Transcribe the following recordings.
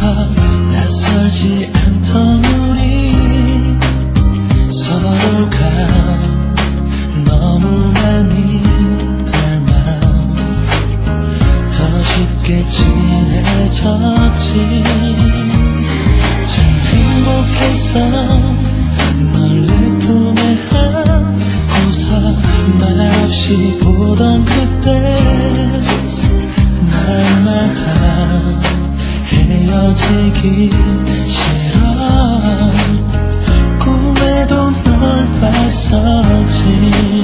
했 을지 않던 우리 서로가 너무 많이 닮아 더 쉽게 친해졌지. 참 행복했어 널 내 품에 안고서 말없이 보던 헤어지기 싫어. 꿈에도 널 봤었지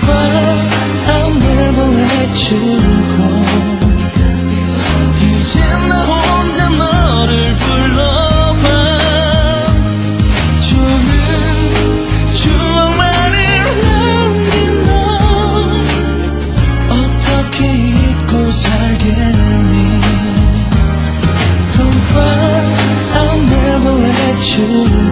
cry I'll never let you go 이제 나 혼자 너를 불러봐 좋은 추억만을 남긴 너 어떻게 잊고 살겠니 I'll never let you go